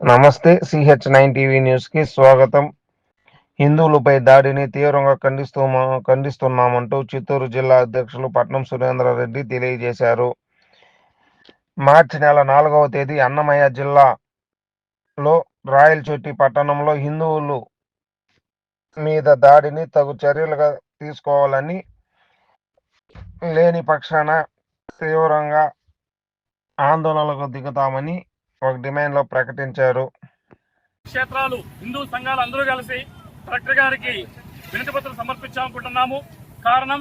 నమస్తే CH nine TV న్యూస్కి స్వాగతం. హిందువులపై దాడిని తీవ్రంగా ఖండిస్తూ ఖండిస్తున్నామంటూ చిత్తూరు జిల్లా అధ్యక్షులు పట్నం సురేంద్రారెడ్డి తెలియజేశారు. మార్చి నెల నాలుగవ తేదీ అన్నమయ్య జిల్లాలో రాయలచోటి పట్టణంలో హిందువులు మీద దాడిని తగు చర్యలుగా తీసుకోవాలని లేని పక్షాన తీవ్రంగా ఆందోళనలకు దిగుతామని ఒక డిమాండ్లో ప్రకటించారు. క్షేత్రాలు హిందూ సంఘాలు అందరూ కలిసి కలెక్టర్ గారికి వినతి పత్రం సమర్పించాలనుకుంటున్నాము. కారణం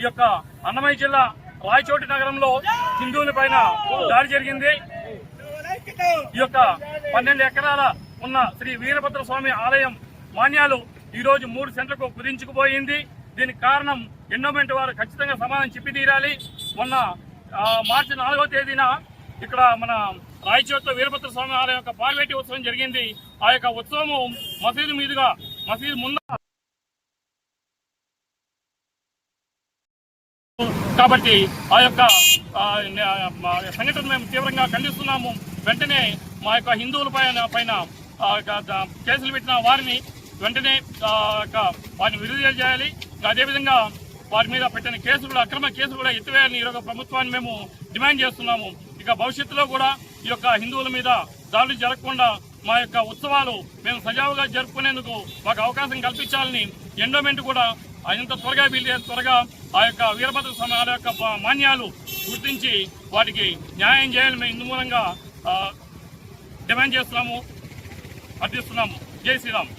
ఈ యొక్క అన్నమయ్య జిల్లా రాయచోటి నగరంలో హిందువుల పైన దాడి జరిగింది. ఈ యొక్క పన్నెండు ఎకరాల ఉన్న శ్రీ వీరభద్ర స్వామి ఆలయం మాన్యాలు ఈ రోజు మూడు సెంట్లకు కుదించుకుపోయింది. దీనికి కారణం ఎండోమెంట్ వారు ఖచ్చితంగా సమాధానం చెప్పి తీరాలి. మొన్న మార్చి నాలుగో తేదీన ఇక్కడ మన రాయచోట్లో వీరభద్ర స్వామి ఆలయం యొక్క పార్వేటి ఉత్సవం జరిగింది. ఆ యొక్క ఉత్సవము మసీదు మీదుగా మసీదు ముందు కాబట్టి ఆ యొక్క సంఘటన మేము తీవ్రంగా ఖండిస్తున్నాము. వెంటనే మా యొక్క హిందువుల పైన పైన కేసులు పెట్టిన వారిని వెంటనే వారిని విడుదల చేయాలి. అదేవిధంగా వారి మీద పెట్టిన కేసులు కూడా అక్రమ కేసులు కూడా ఎత్తివేయాలని ఈరోజు ప్రభుత్వాన్ని మేము డిమాండ్ చేస్తున్నాము. ఇక భవిష్యత్తులో కూడా ఈ యొక్క హిందువుల మీద దాడులు జరగకుండా మా యొక్క ఉత్సవాలు మేము సజావుగా జరుపుకునేందుకు మాకు అవకాశం కల్పించాలని ఎండోమెంట్ కూడా ఆయనంత త్వరగా వీలు త్వరగా ఆ యొక్క వీరభద్ర స్వామి యొక్క మాన్యాలు గుర్తించి వాటికి న్యాయం చేయాలని మేము హిందూ మూలంగా డిమాండ్ చేస్తున్నాము అర్థిస్తున్నాము. జై శ్రీరామ్.